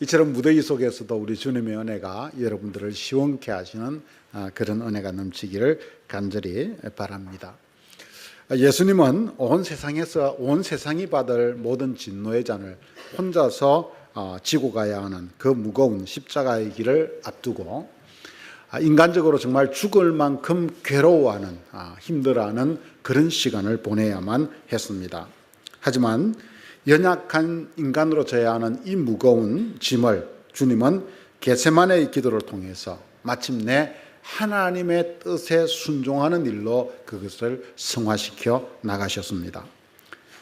이처럼 무더위 속에서도 우리 주님의 은혜가 여러분들을 시원케 하시는 아, 그런 은혜가 넘치기를 간절히 바랍니다. 아, 예수님은 온 세상에서 온 세상이 받을 모든 진노의 잔을 혼자서 어, 지고 가야 하는 그 무거운 십자가의 길을 앞두고 아, 인간적으로 정말 죽을 만큼 괴로워하는 아, 힘들어하는 그런 시간을 보내야만 했습니다. 하지만 연약한 인간으로 져야 하는 이 무거운 짐을 주님은 게세만의 기도를 통해서 마침내 하나님의 뜻에 순종하는 일로 그것을 성화시켜 나가셨습니다.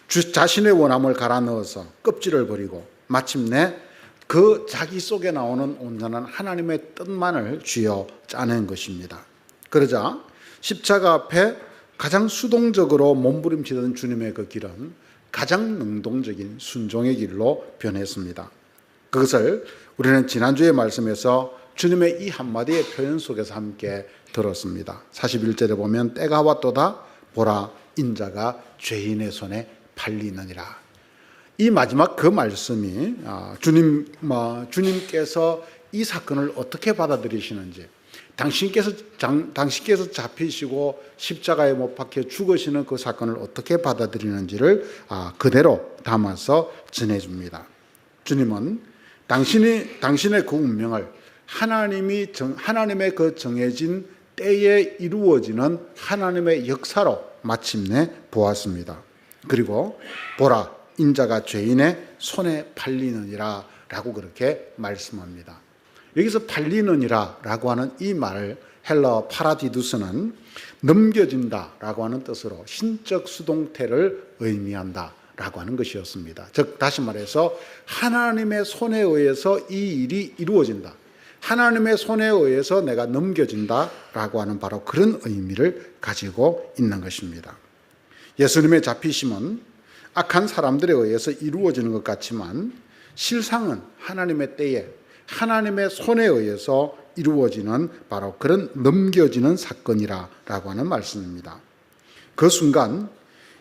주 자신의 원함을 갈아 넣어서 껍질을 버리고 마침내 그 자기 속에 나오는 온전한 하나님의 뜻만을 쥐어 짜낸 것입니다. 그러자 십자가 앞에 가장 수동적으로 몸부림치던 주님의 그 길은 가장 능동적인 순종의 길로 변했습니다. 그것을 우리는 지난주의 말씀에서 주님의 이 한마디의 표현 속에서 함께 들었습니다. 41절에 보면 때가 왔도다 보라 인자가 죄인의 손에 팔리느니라. 이 마지막 그 말씀이 아, 주님 뭐, 주님께서 이 사건을 어떻게 받아들이시는지 당신께서 장, 당신께서 잡히시고 십자가에 못 박혀 죽으시는 그 사건을 어떻게 받아들이는지를 아, 그대로 담아서 전해줍니다. 주님은 당신이 당신의 그 운명을 하나님이 정, 하나님의 그 정해진 때에 이루어지는 하나님의 역사로 마침내 보았습니다. 그리고 보라 인자가 죄인의 손에 팔리느니라 라고 그렇게 말씀합니다. 여기서 팔리느니라 라고 하는 이 말, 헬러 파라디두스는 넘겨진다 라고 하는 뜻으로 신적 수동태를 의미한다 라고 하는 것이었습니다. 즉, 다시 말해서 하나님의 손에 의해서 이 일이 이루어진다. 하나님의 손에 의해서 내가 넘겨진다 라고 하는 바로 그런 의미를 가지고 있는 것입니다. 예수님의 잡히심은 악한 사람들에 의해서 이루어지는 것 같지만 실상은 하나님의 때에 하나님의 손에 의해서 이루어지는 바로 그런 넘겨지는 사건이라고 하는 말씀입니다. 그 순간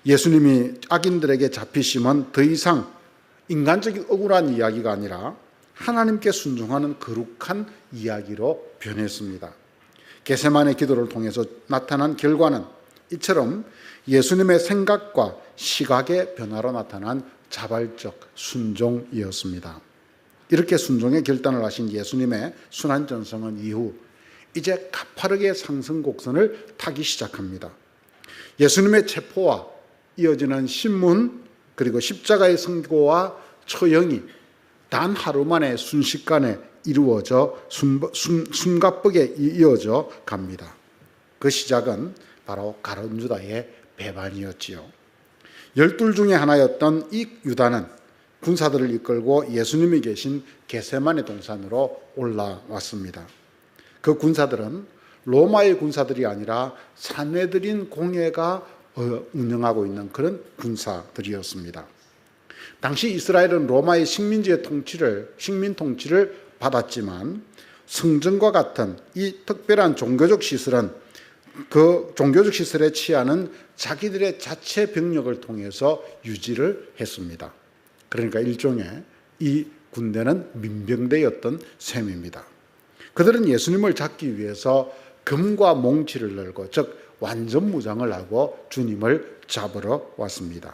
예수님이 악인들에게 잡히심은 더 이상 인간적인 억울한 이야기가 아니라 하나님께 순종하는 거룩한 이야기로 변했습니다. 게세만의 기도를 통해서 나타난 결과는 이처럼 예수님의 생각과 시각의 변화로 나타난 자발적 순종이었습니다. 이렇게 순종의 결단을 하신 예수님의 순환 전성은 이후 이제 가파르게 상승 곡선을 타기 시작합니다. 예수님의 체포와 이어지는 신문 그리고 십자가의 선고와 처형이 단 하루 만에 순식간에 이루어져 숨가쁘게 이어져 갑니다. 그 시작은 바로 가론 유다의 배반이었지요. 열둘 중에 하나였던 이 유다는 군사들을 이끌고 예수님이 계신 게세만의 동산으로 올라왔습니다. 그 군사들은 로마의 군사들이 아니라 사내들인 공예가 어, 운영하고 있는 그런 군사들이었습니다. 당시 이스라엘은 로마의 식민지의 통치를 식민 통치를 받았지만 성전과 같은 이 특별한 종교적 시설은 그 종교적 시설에 취하는 자기들의 자체 병력을 통해서 유지를 했습니다. 그러니까 일종의 이 군대는 민병대였던 셈입니다. 그들은 예수님을 잡기 위해서 금과 몽치를 열고 즉 완전 무장을 하고 주님을 잡으러 왔습니다.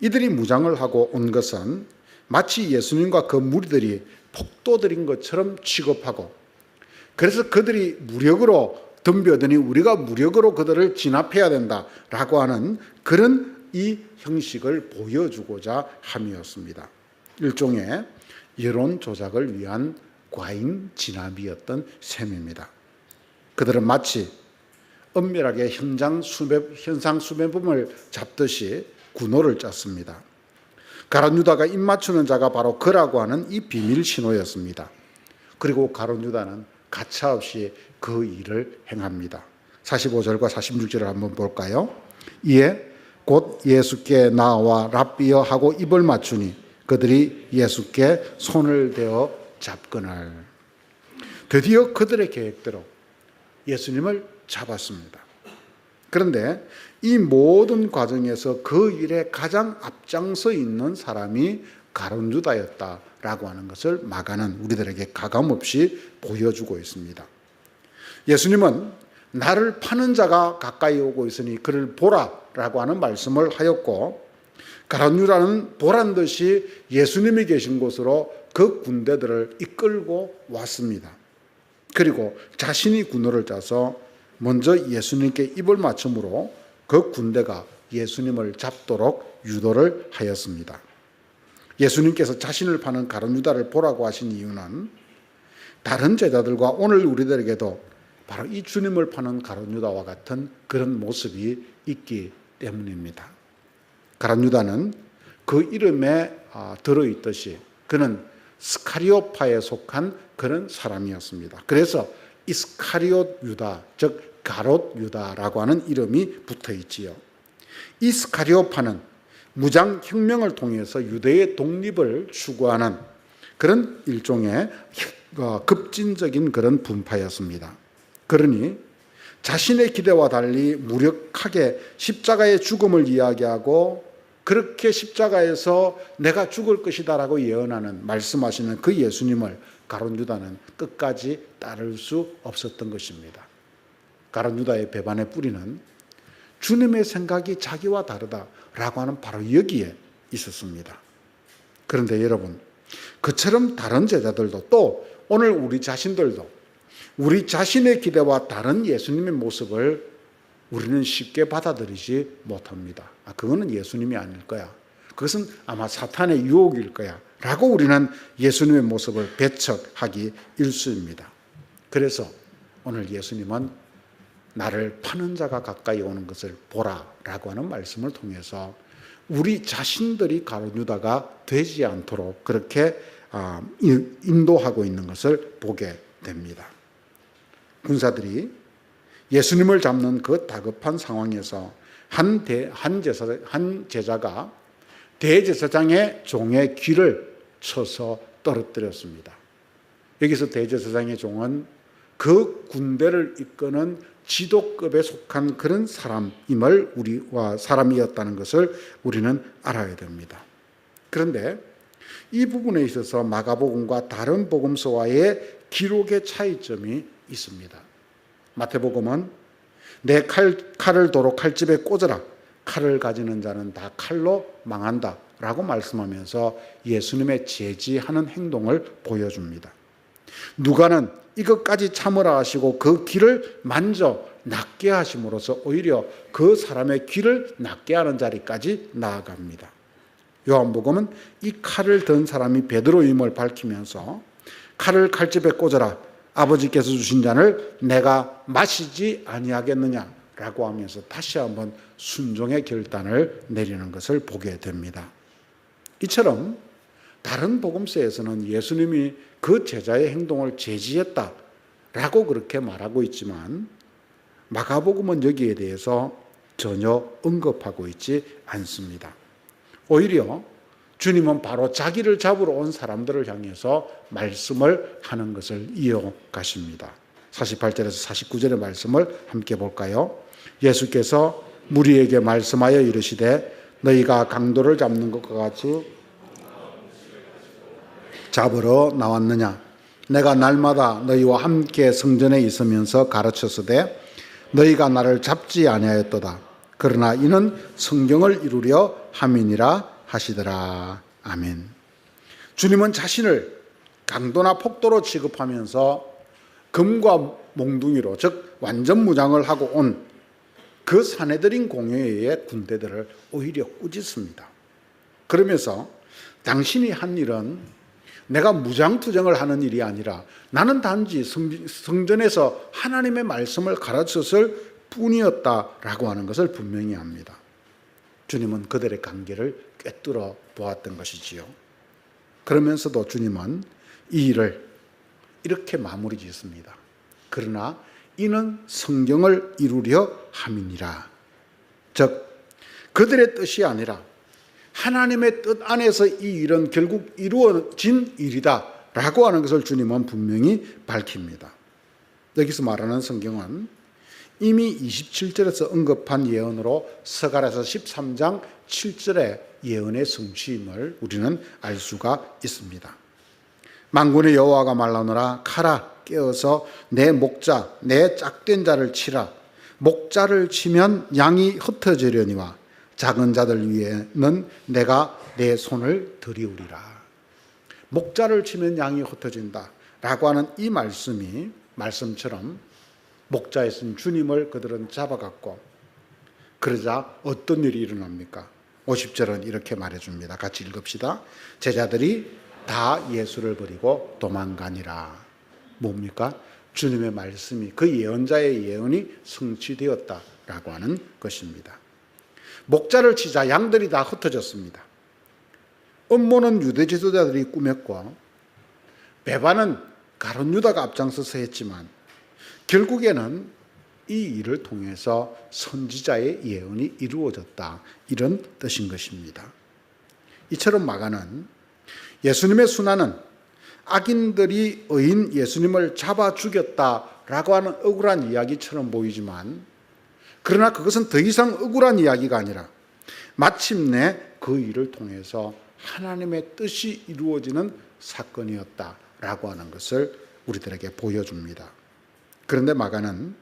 이들이 무장을 하고 온 것은 마치 예수님과 그 무리들이 폭도들인 것처럼 취급하고 그래서 그들이 무력으로 덤벼드니 우리가 무력으로 그들을 진압해야 된다라고 하는 그런 이 형식을 보여주고자 함이었습니다. 일종의 여론 조작을 위한 과잉 진압이었던 셈입니다. 그들은 마치 엄밀하게 현장 수배, 현상 수배범을 잡듯이 군호를 짰습니다. 가론 유다가 입 맞추는 자가 바로 그라고 하는 이 비밀 신호였습니다. 그리고 가론 유다는 가차없이 그 일을 행합니다. 45절과 46절을 한번 볼까요? 이에 곧 예수께 나와 랍비여 하고 입을 맞추니 그들이 예수께 손을 대어 잡거늘 드디어 그들의 계획대로 예수님을 잡았습니다. 그런데 이 모든 과정에서 그 일에 가장 앞장서 있는 사람이 가론 유다였다라고 하는 것을 마가는 우리들에게 가감없이 보여주고 있습니다. 예수님은 나를 파는 자가 가까이 오고 있으니 그를 보라라고 하는 말씀을 하였고 유다는 보란 듯이 예수님이 계신 곳으로 그 군대들을 이끌고 왔습니다. 그리고 자신이 군호를 짜서 먼저 예수님께 입을 맞춤으로 그 군대가 예수님을 잡도록 유도를 하였습니다. 예수님께서 자신을 파는 가론 유다를 보라고 하신 이유는 다른 제자들과 오늘 우리들에게도 바로 이 주님을 파는 가론 유다와 같은 그런 모습이 있기 때문입니다. 가론 유다는 그 이름에 아, 들어 있듯이 그는 스카리오파에 속한 그런 사람이었습니다. 그래서 이스카리옷 유다, 즉 가롯 유다라고 하는 이름이 붙어 있지요. 이 스카리오파는 무장 혁명을 통해서 유대의 독립을 추구하는 그런 일종의 어, 급진적인 그런 분파였습니다. 그러니 자신의 기대와 달리 무력하게 십자가의 죽음을 이야기하고 그렇게 십자가에서 내가 죽을 것이다라고 예언하는 말씀하시는 그 예수님을 가론 유다는 끝까지 따를 수 없었던 것입니다. 가론 유다의 배반의 뿌리는 주님의 생각이 자기와 다르다라고 하는 바로 여기에 있었습니다. 그런데 여러분, 그처럼 다른 제자들도 또 오늘 우리 자신들도 우리 자신의 기대와 다른 예수님의 모습을 우리는 쉽게 받아들이지 못합니다. 아, 그거는 예수님이 아닐 거야. 그것은 아마 사탄의 유혹일 거야. 라고 우리는 예수님의 모습을 배척하기 일수입니다. 그래서 오늘 예수님은 나를 파는 자가 가까이 오는 것을 보라 라고 하는 말씀을 통해서 우리 자신들이 가로유다가 되지 않도록 그렇게 아, 인도하고 있는 것을 보게 됩니다. 군사들이 예수님을 잡는 그 다급한 상황에서 한, 대, 한, 제사, 한 제자가 대제사장의 종의 귀를 쳐서 떨어뜨렸습니다. 여기서 대제사장의 종은 그 군대를 이끄는 지도급에 속한 그런 사람임을 우리와 사람이었다는 것을 우리는 알아야 됩니다. 그런데 이 부분에 있어서 마가복음과 다른 복음서와의 기록의 차이점이 있습니다. 마태복음은 내 칼, 칼을 도로 칼집에 꽂으라. 칼을 가지는 자는 다 칼로 망한다. 라고 말씀하면서 예수님의 제지하는 행동을 보여줍니다. 누가는 이것까지 참으라 하시고 그 길을 만져 낫게 하심으로써 오히려 그 사람의 길을 낫게 하는 자리까지 나아갑니다. 요한복음은 이 칼을 든 사람이 베드로임을 밝히면서 칼을 칼집에 꽂아라 아버지께서 주신 잔을 내가 마시지 아니하겠느냐라고 하면서 다시 한번 순종의 결단을 내리는 것을 보게 됩니다. 이처럼 다른 복음서에서는 예수님이 그 제자의 행동을 제지했다라고 그렇게 말하고 있지만 마가복음은 여기에 대해서 전혀 언급하고 있지 않습니다. 오히려 주님은 바로 자기를 잡으러 온 사람들을 향해서 말씀을 하는 것을 이어가십니다. 48절에서 49절의 말씀을 함께 볼까요? 예수께서 무리에게 말씀하여 이르시되 너희가 강도를 잡는 것과 같이 잡으러 나왔느냐? 내가 날마다 너희와 함께 성전에 있으면서 가르쳤으되 너희가 나를 잡지 아니하였도다. 그러나 이는 성경을 이루려 함이니라 하시더라. 아멘. 주님은 자신을 강도나 폭도로 취급하면서 금과 몽둥이로 즉 완전 무장을 하고 온 그 사내들인 공회의 군대들을 오히려 꾸짖습니다. 그러면서 당신이 한 일은 내가 무장투쟁을 하는 일이 아니라 나는 단지 성전에서 하나님의 말씀을 가르쳤을 뿐이었다라고 하는 것을 분명히 합니다. 주님은 그들의 관계를 꿰뚫어 보았던 것이지요. 그러면서도 주님은 이 일을 이렇게 마무리 짓습니다. 그러나 이는 성경을 이루려 함이니라. 즉, 그들의 뜻이 아니라 하나님의 뜻 안에서 이 일은 결국 이루어진 일이다. 라고 하는 것을 주님은 분명히 밝힙니다. 여기서 말하는 성경은 이미 27절에서 언급한 예언으로 서갈에서 13장 7절에 예언의 성취임을 우리는 알 수가 있습니다. 만군의 여호와가 말하노라 카라 깨어서 내 목자 내 짝된 자를 치라 목자를 치면 양이 흩어지려니와 작은 자들 위에는 내가 내 손을 들이우리라. 목자를 치면 양이 흩어진다. 라고 하는 이 말씀이 말씀처럼 목자에 쓴 주님을 그들은 잡아갔고 그러자 어떤 일이 일어납니까? 50절은 이렇게 말해줍니다. 같이 읽읍시다. 제자들이 다 예수를 버리고 도망가니라. 뭡니까? 주님의 말씀이 그 예언자의 예언이 성취되었다라고 하는 것입니다. 목자를 치자 양들이 다 흩어졌습니다. 음모는 유대 지도자들이 꾸몄고 배반은 가론 유다가 앞장서서 했지만 결국에는 이 일을 통해서 선지자의 예언이 이루어졌다 이런 뜻인 것입니다. 이처럼 마가는 예수님의 순환은 악인들이 의인 예수님을 잡아 죽였다라고 하는 억울한 이야기처럼 보이지만 그러나 그것은 더 이상 억울한 이야기가 아니라 마침내 그 일을 통해서 하나님의 뜻이 이루어지는 사건이었다라고 하는 것을 우리들에게 보여줍니다. 그런데 마가는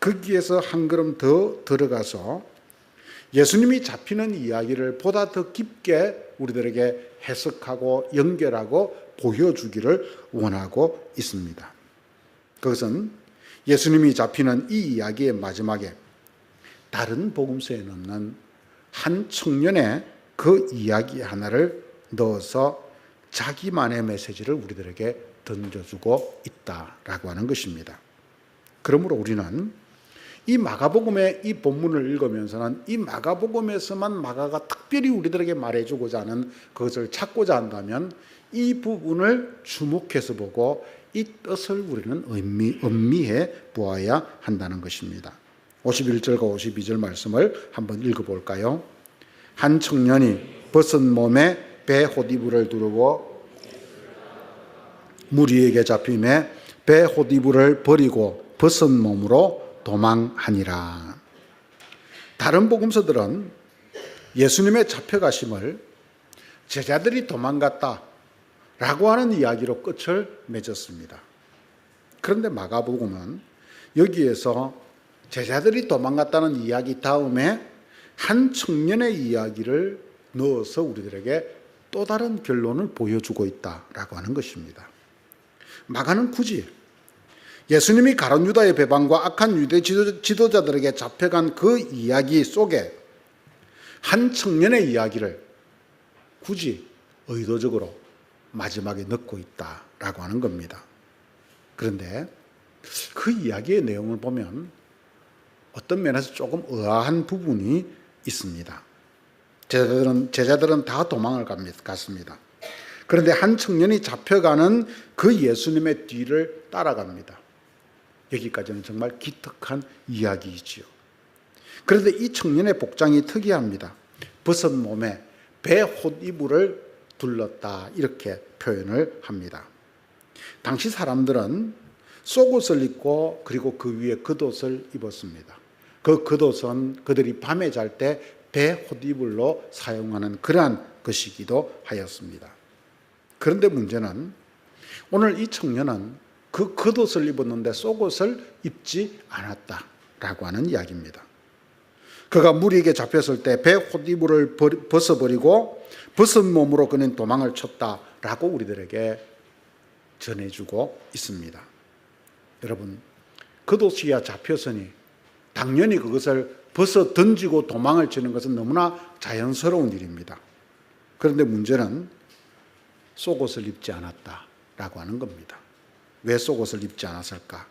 거기에서 한 걸음 더 들어가서 예수님이 잡히는 이야기를 보다 더 깊게 우리들에게 해석하고 연결하고 보여주기를 원하고 있습니다. 그것은 예수님이 잡히는 이 이야기의 마지막에 다른 복음서에 없는 한 청년의 그 이야기 하나를 넣어서 자기만의 메시지를 우리들에게 던져주고 있다라고 하는 것입니다. 그러므로 우리는 이 마가복음의 이 본문을 읽으면서는 이 마가복음에서만 마가가 특별히 우리들에게 말해주고자 하는 그것을 찾고자 한다면 이 부분을 주목해서 보고 이 뜻을 우리는 음미, 음미해 보아야 한다는 것입니다. 51절과 52절 말씀을 한번 읽어볼까요? 한 청년이 벗은 몸에 배 호디부를 두르고 무리에게 잡힘에 배 호디부를 버리고 벗은 몸으로 도망하니라. 다른 복음서들은 예수님의 잡혀가심을 제자들이 도망갔다 라고 하는 이야기로 끝을 맺었습니다. 그런데 마가복음은 여기에서 제자들이 도망갔다는 이야기 다음에 한 청년의 이야기를 넣어서 우리들에게 또 다른 결론을 보여주고 있다라고 하는 것입니다. 마가는 굳이 예수님이 가론 유다의 배반과 악한 유대 지도자들에게 잡혀간 그 이야기 속에 한 청년의 이야기를 굳이 의도적으로 마지막에 넣고 있다라고 하는 겁니다. 그런데 그 이야기의 내용을 보면 어떤 면에서 조금 의아한 부분이 있습니다. 제자들은, 제자들은 다 도망을 갔습니다. 그런데 한 청년이 잡혀가는 그 예수님의 뒤를 따라갑니다. 여기까지는 정말 기특한 이야기이지요. 그런데 이 청년의 복장이 특이합니다. 벗은 몸에 배 옷 이불을 둘렀다 이렇게 표현을 합니다. 당시 사람들은 속옷을 입고 그리고 그 위에 겉옷을 입었습니다. 그 겉옷은 그들이 밤에 잘 때배 호디불로 사용하는 그러한 것이기도 하였습니다. 그런데 문제는 오늘 이 청년은 그 겉옷을 입었는데 속옷을 입지 않았다라고 하는 이야기입니다. 그가 무리에게 잡혔을 때배 호디불을 벗어버리고 벗은 몸으로 그는 도망을 쳤다라고 우리들에게 전해주고 있습니다. 여러분, 겉옷이야 잡혔으니 당연히 그것을 벗어 던지고 도망을 치는 것은 너무나 자연스러운 일입니다. 그런데 문제는 속옷을 입지 않았다라고 하는 겁니다. 왜 속옷을 입지 않았을까?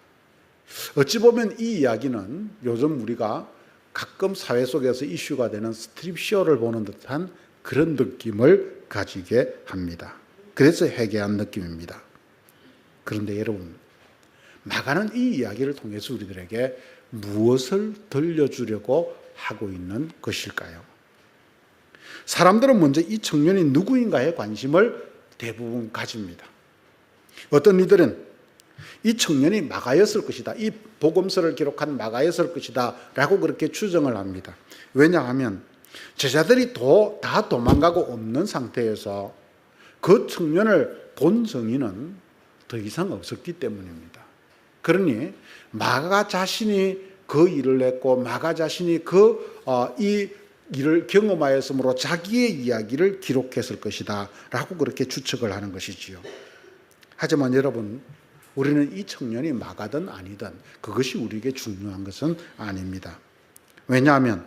어찌 보면 이 이야기는 요즘 우리가 가끔 사회 속에서 이슈가 되는 스트립쇼를 보는 듯한 그런 느낌을 가지게 합니다. 그래서 회개한 느낌입니다. 그런데 여러분, 마가는 이 이야기를 통해서 우리들에게 무엇을 들려주려고 하고 있는 것일까요? 사람들은 먼저 이 청년이 누구인가에 관심을 대부분 가집니다. 어떤 이들은 이 청년이 마가였을 것이다. 이 복음서를 기록한 마가였을 것이다. 라고 그렇게 추정을 합니다. 왜냐하면 제자들이 도, 다 도망가고 없는 상태에서 그 청년을 본 정의는 더 이상 없었기 때문입니다. 그러니 마가 자신이 그 일을 했고 마가 자신이 그 어, 이 일을 경험하였으므로 자기의 이야기를 기록했을 것이다 라고 그렇게 추측을 하는 것이지요. 하지만 여러분 우리는 이 청년이 마가든 아니든 그것이 우리에게 중요한 것은 아닙니다. 왜냐하면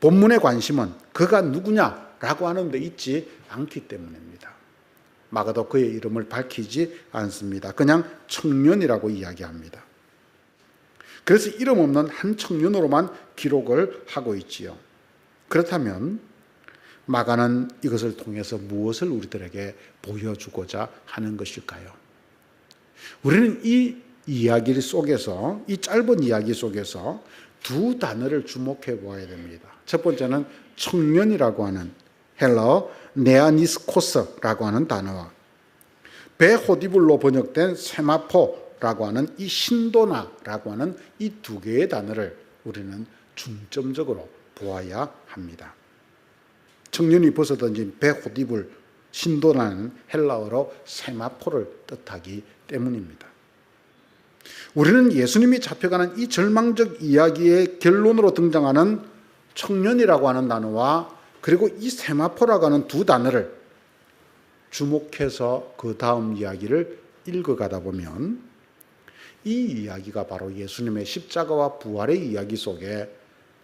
본문의 관심은 그가 누구냐라고 하는 데 있지 않기 때문입니다. 마가도 그의 이름을 밝히지 않습니다. 그냥 청년이라고 이야기합니다. 그래서 이름 없는 한 청년으로만 기록을 하고 있지요. 그렇다면 마가는 이것을 통해서 무엇을 우리들에게 보여주고자 하는 것일까요? 우리는 이 이야기 속에서 이 짧은 이야기 속에서 두 단어를 주목해 보아야 됩니다. 첫 번째는 청년이라고 하는 헬러 네아니스코스라고 하는 단어와 베호디블로 번역된 세마포라고 하는 이 신도나라고 하는 이 두 개의 단어를 우리는 중점적으로 보아야 합니다. 청년이 벗어던진 베호디블 신도나는 헬라어로 세마포를 뜻하기 때문입니다. 우리는 예수님이 잡혀가는 이 절망적 이야기의 결론으로 등장하는 청년이라고 하는 단어와 그리고 이 세마포라고 하는 두 단어를 주목해서 그 다음 이야기를 읽어가다 보면 이 이야기가 바로 예수님의 십자가와 부활의 이야기 속에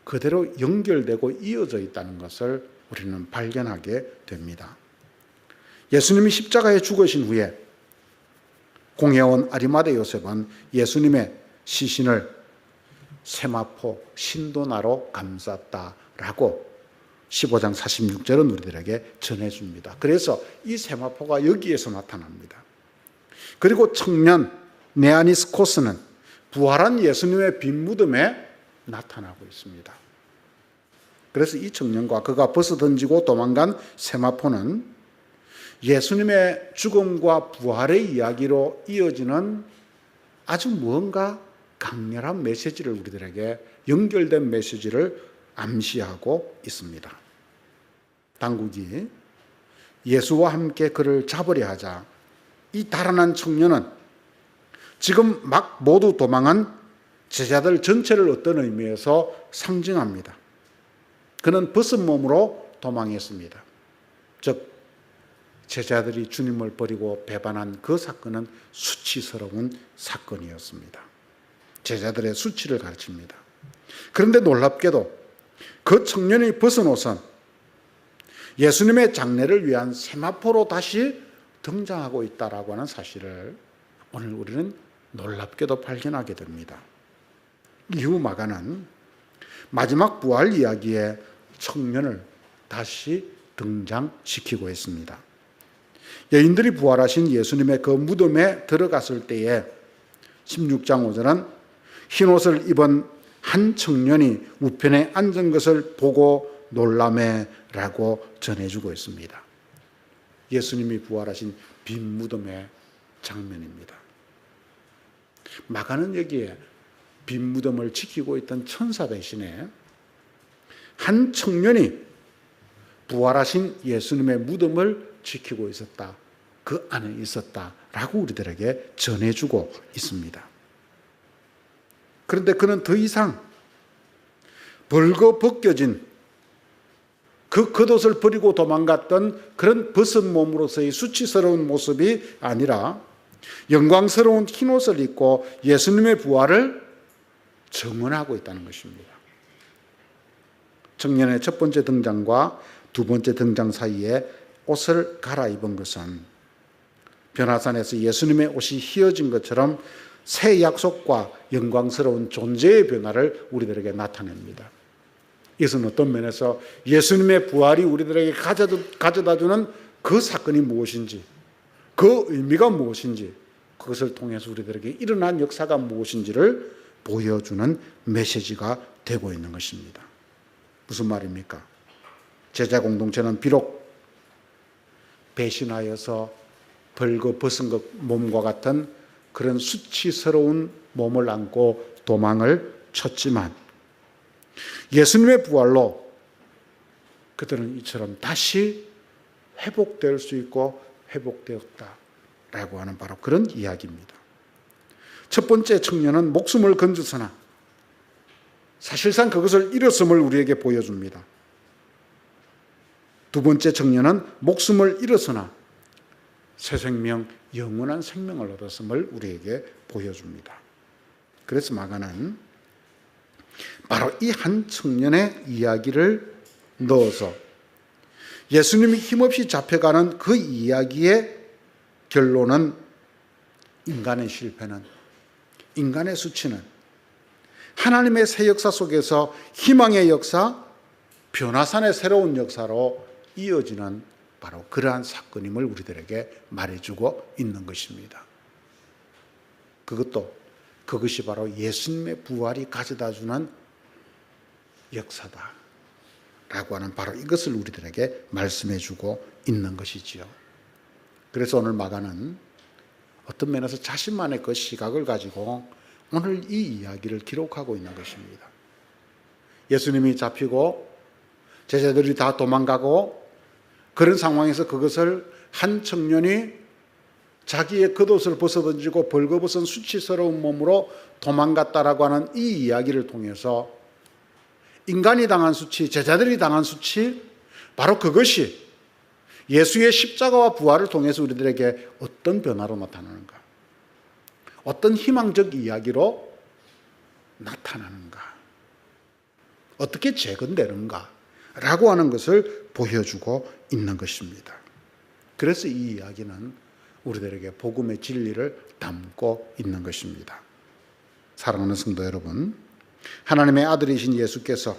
그대로 연결되고 이어져 있다는 것을 우리는 발견하게 됩니다. 예수님이 십자가에 죽으신 후에 공회원 아리마대 요셉은 예수님의 시신을 세마포 신도나로 감쌌다라고 15장 46절은 우리들에게 전해줍니다. 그래서 이 세마포가 여기에서 나타납니다. 그리고 청년 네아니스코스는 부활한 예수님의 빈 무덤에 나타나고 있습니다. 그래서 이 청년과 그가 벗어 던지고 도망간 세마포는 예수님의 죽음과 부활의 이야기로 이어지는 아주 무언가 강렬한 메시지를 우리들에게 연결된 메시지를 암시하고 있습니다. 당국이 예수와 함께 그를 잡으려 하자 이 달아난 청년은 지금 막 모두 도망한 제자들 전체를 어떤 의미에서 상징합니다. 그는 벗은 몸으로 도망했습니다. 즉 제자들이 주님을 버리고 배반한 그 사건은 수치스러운 사건이었습니다. 제자들의 수치를 가르칩니다. 그런데 놀랍게도 그 청년이 벗은 옷은 예수님의 장례를 위한 세마포로 다시 등장하고 있다라고 하는 사실을 오늘 우리는 놀랍게도 발견하게 됩니다. 이후 마가는 마지막 부활 이야기에 청년을 다시 등장시키고 있습니다. 여인들이 부활하신 예수님의 그 무덤에 들어갔을 때에 16장 5절은 흰 옷을 입은 한 청년이 우편에 앉은 것을 보고 놀라매라고 전해주고 있습니다. 예수님이 부활하신 빈 무덤의 장면입니다. 마가는 여기에 빈 무덤을 지키고 있던 천사 대신에 한 청년이 부활하신 예수님의 무덤을 지키고 있었다. 그 안에 있었다라고 우리들에게 전해주고 있습니다. 그런데 그는 더 이상 벌거 벗겨진 그 겉옷을 버리고 도망갔던 그런 벗은 몸으로서의 수치스러운 모습이 아니라 영광스러운 흰옷을 입고 예수님의 부활을 정언하고 있다는 것입니다. 청년의 첫 번째 등장과 두 번째 등장 사이에 옷을 갈아입은 것은 변화산에서 예수님의 옷이 휘어진 것처럼 새 약속과 영광스러운 존재의 변화를 우리들에게 나타냅니다. 이것은 어떤 면에서 예수님의 부활이 우리들에게 가져다 주는 그 사건이 무엇인지, 그 의미가 무엇인지, 그것을 통해서 우리들에게 일어난 역사가 무엇인지를 보여주는 메시지가 되고 있는 것입니다. 무슨 말입니까? 제자 공동체는 비록 배신하여서 벌거 벗은 것 몸과 같은 그런 수치스러운 몸을 안고 도망을 쳤지만 예수님의 부활로 그들은 이처럼 다시 회복될 수 있고 회복되었다라고 하는 바로 그런 이야기입니다. 첫 번째 청년은 목숨을 건졌으나 사실상 그것을 잃었음을 우리에게 보여줍니다. 두 번째 청년은 목숨을 잃었으나 새 생명, 영원한 생명을 얻었음을 우리에게 보여줍니다. 그래서 마가는 바로 이 한 청년의 이야기를 넣어서 예수님이 힘없이 잡혀가는 그 이야기의 결론은 인간의 실패는 인간의 수치는 하나님의 새 역사 속에서 희망의 역사, 변화산의 새로운 역사로 이어지는 바로 그러한 사건임을 우리들에게 말해주고 있는 것입니다. 그것도 그것이 바로 예수님의 부활이 가져다 주는 역사다. 라고 하는 바로 이것을 우리들에게 말씀해 주고 있는 것이지요. 그래서 오늘 마가는 어떤 면에서 자신만의 그 시각을 가지고 오늘 이 이야기를 기록하고 있는 것입니다. 예수님이 잡히고 제자들이 다 도망가고 그런 상황에서 그것을 한 청년이 자기의 겉옷을 벗어던지고 벌거벗은 수치스러운 몸으로 도망갔다라고 하는 이 이야기를 통해서 인간이 당한 수치, 제자들이 당한 수치, 바로 그것이 예수의 십자가와 부활을 통해서 우리들에게 어떤 변화로 나타나는가? 어떤 희망적 이야기로 나타나는가? 어떻게 재건되는가? 라고 하는 것을 보여주고 있는 것입니다. 그래서 이 이야기는 우리들에게 복음의 진리를 담고 있는 것입니다. 사랑하는 성도 여러분, 하나님의 아들이신 예수께서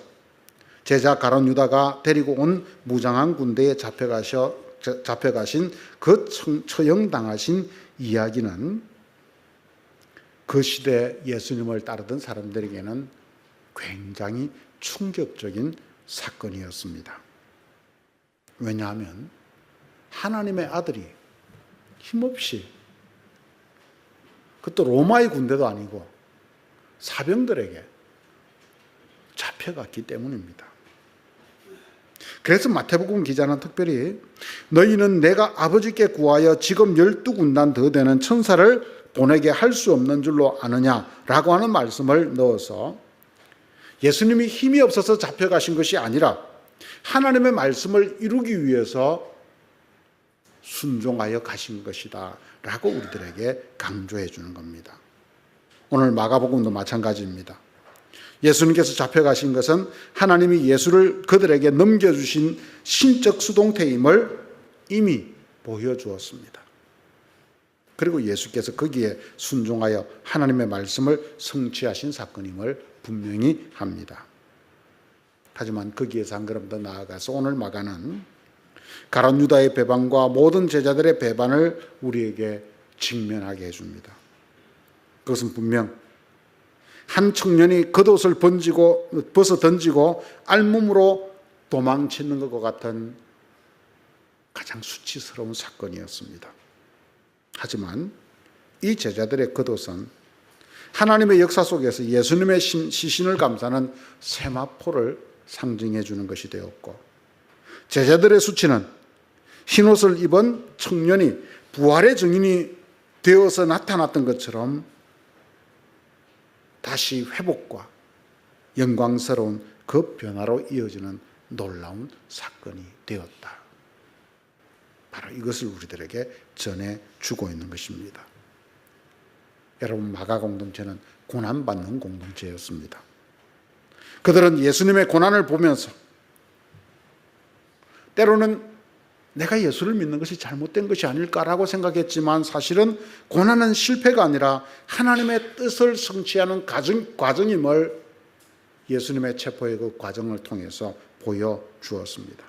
제자 가론 유다가 데리고 온 무장한 군대에 잡혀가셔 잡혀가신 그 처형당하신 이야기는 그 시대 예수님을 따르던 사람들에게는 굉장히 충격적인 사건이었습니다. 왜냐하면 하나님의 아들이 힘없이 그것도 로마의 군대도 아니고 사병들에게 잡혀갔기 때문입니다. 그래서 마태복음 기자는 특별히 너희는 내가 아버지께 구하여 지금 열두 군단 더 되는 천사를 보내게 할 수 없는 줄로 아느냐라고 하는 말씀을 넣어서 예수님이 힘이 없어서 잡혀가신 것이 아니라 하나님의 말씀을 이루기 위해서 순종하여 가신 것이다 라고 우리들에게 강조해 주는 겁니다. 오늘 마가복음도 마찬가지입니다. 예수님께서 잡혀가신 것은 하나님이 예수를 그들에게 넘겨주신 신적 수동태임을 이미 보여주었습니다. 그리고 예수께서 거기에 순종하여 하나님의 말씀을 성취하신 사건임을 분명히 합니다. 하지만 거기에서 한 걸음 더 나아가서 오늘 마가는 가론 유다의 배반과 모든 제자들의 배반을 우리에게 직면하게 해줍니다. 그것은 분명 한 청년이 겉옷을 번지고 벗어 던지고 알몸으로 도망치는 것과 같은 가장 수치스러운 사건이었습니다. 하지만 이 제자들의 겉옷은 하나님의 역사 속에서 예수님의 시신을 감싸는 세마포를 상징해 주는 것이 되었고 제자들의 수치는 흰옷을 입은 청년이 부활의 증인이 되어서 나타났던 것처럼 다시 회복과 영광스러운 그 변화로 이어지는 놀라운 사건이 되었다. 바로 이것을 우리들에게 전해 주고 있는 것입니다. 여러분, 마가 공동체는 고난받는 공동체였습니다. 그들은 예수님의 고난을 보면서 때로는 내가 예수를 믿는 것이 잘못된 것이 아닐까라고 생각했지만 사실은 고난은 실패가 아니라 하나님의 뜻을 성취하는 과정, 과정임을 예수님의 체포의 그 과정을 통해서 보여주었습니다.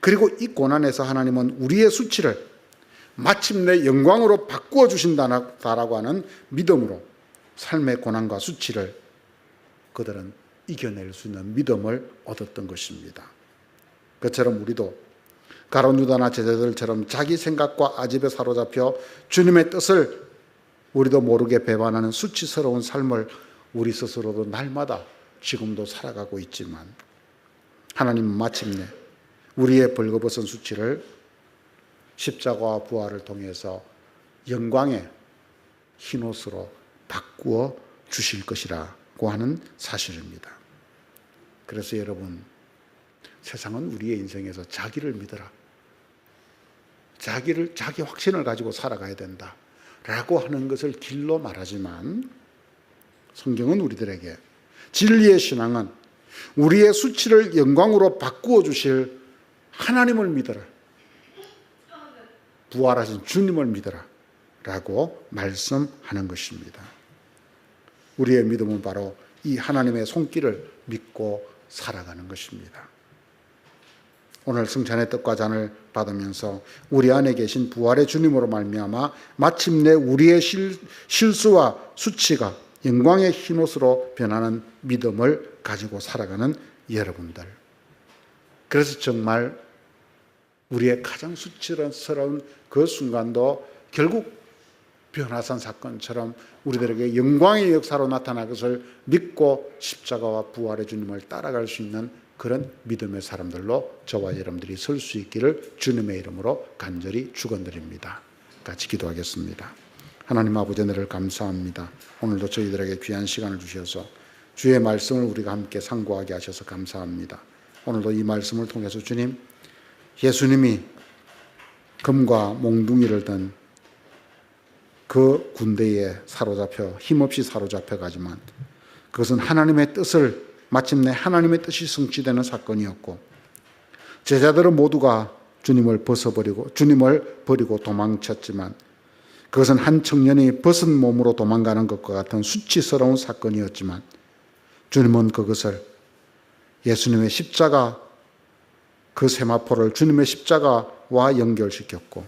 그리고 이 고난에서 하나님은 우리의 수치를 마침내 영광으로 바꾸어 주신다라고 하는 믿음으로 삶의 고난과 수치를 그들은 이겨낼 수 있는 믿음을 얻었던 것입니다. 그처럼 우리도 가론 유다나 제자들처럼 자기 생각과 아집에 사로잡혀 주님의 뜻을 우리도 모르게 배반하는 수치스러운 삶을 우리 스스로도 날마다 지금도 살아가고 있지만 하나님은 마침내 우리의 벌거벗은 수치를 십자가와 부활을 통해서 영광의 흰옷으로 바꾸어 주실 것이라고 하는 사실입니다. 그래서 여러분, 세상은 우리의 인생에서 자기를 믿어라. 자기를, 자기 확신을 가지고 살아가야 된다. 라고 하는 것을 길로 말하지만 성경은 우리들에게 진리의 신앙은 우리의 수치를 영광으로 바꾸어 주실 하나님을 믿어라. 부활하신 주님을 믿어라. 라고 말씀하는 것입니다. 우리의 믿음은 바로 이 하나님의 손길을 믿고 살아가는 것입니다. 오늘 승찬의 떡과 잔을 받으면서 우리 안에 계신 부활의 주님으로 말미암아 마침내 우리의 실, 실수와 수치가 영광의 흰옷으로 변하는 믿음을 가지고 살아가는 여러분들. 그래서 정말 우리의 가장 수치스러운 그 순간도 결국 변화산 사건처럼 우리들에게 영광의 역사로 나타날 것을 믿고 십자가와 부활의 주님을 따라갈 수 있는 그런 믿음의 사람들로 저와 여러분들이 설 수 있기를 주님의 이름으로 간절히 축원드립니다. 같이 기도하겠습니다. 하나님 아버지 은혜를 감사합니다. 오늘도 저희들에게 귀한 시간을 주셔서 주의 말씀을 우리가 함께 상고하게 하셔서 감사합니다. 오늘도 이 말씀을 통해서 주님 예수님이 금과 몽둥이를 든 그 군대에 사로잡혀 힘없이 사로잡혀 가지만 그것은 하나님의 뜻을 마침내 하나님의 뜻이 성취되는 사건이었고 제자들은 모두가 주님을 벗어버리고 주님을 버리고 도망쳤지만 그것은 한 청년이 벗은 몸으로 도망가는 것과 같은 수치스러운 사건이었지만 주님은 그것을 예수님의 십자가 그 세마포를 주님의 십자가와 연결시켰고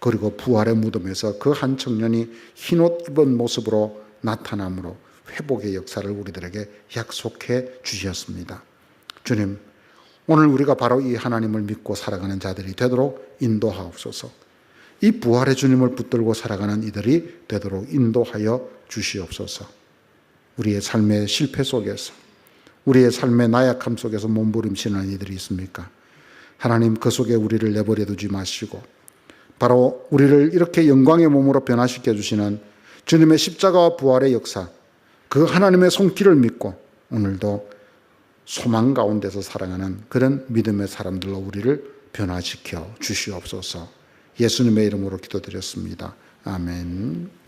그리고 부활의 무덤에서 그 한 청년이 흰옷 입은 모습으로 나타남으로 회복의 역사를 우리들에게 약속해 주셨습니다. 주님, 오늘 우리가 바로 이 하나님을 믿고 살아가는 자들이 되도록 인도하옵소서. 이 부활의 주님을 붙들고 살아가는 이들이 되도록 인도하여 주시옵소서. 우리의 삶의 실패 속에서, 우리의 삶의 나약함 속에서 몸부림치는 이들이 있습니까? 하나님 그 속에 우리를 내버려 두지 마시고, 바로 우리를 이렇게 영광의 몸으로 변화시켜 주시는 주님의 십자가와 부활의 역사, 그 하나님의 손길을 믿고 오늘도 소망 가운데서 살아가는 그런 믿음의 사람들로 우리를 변화시켜 주시옵소서. 예수님의 이름으로 기도드렸습니다. 아멘.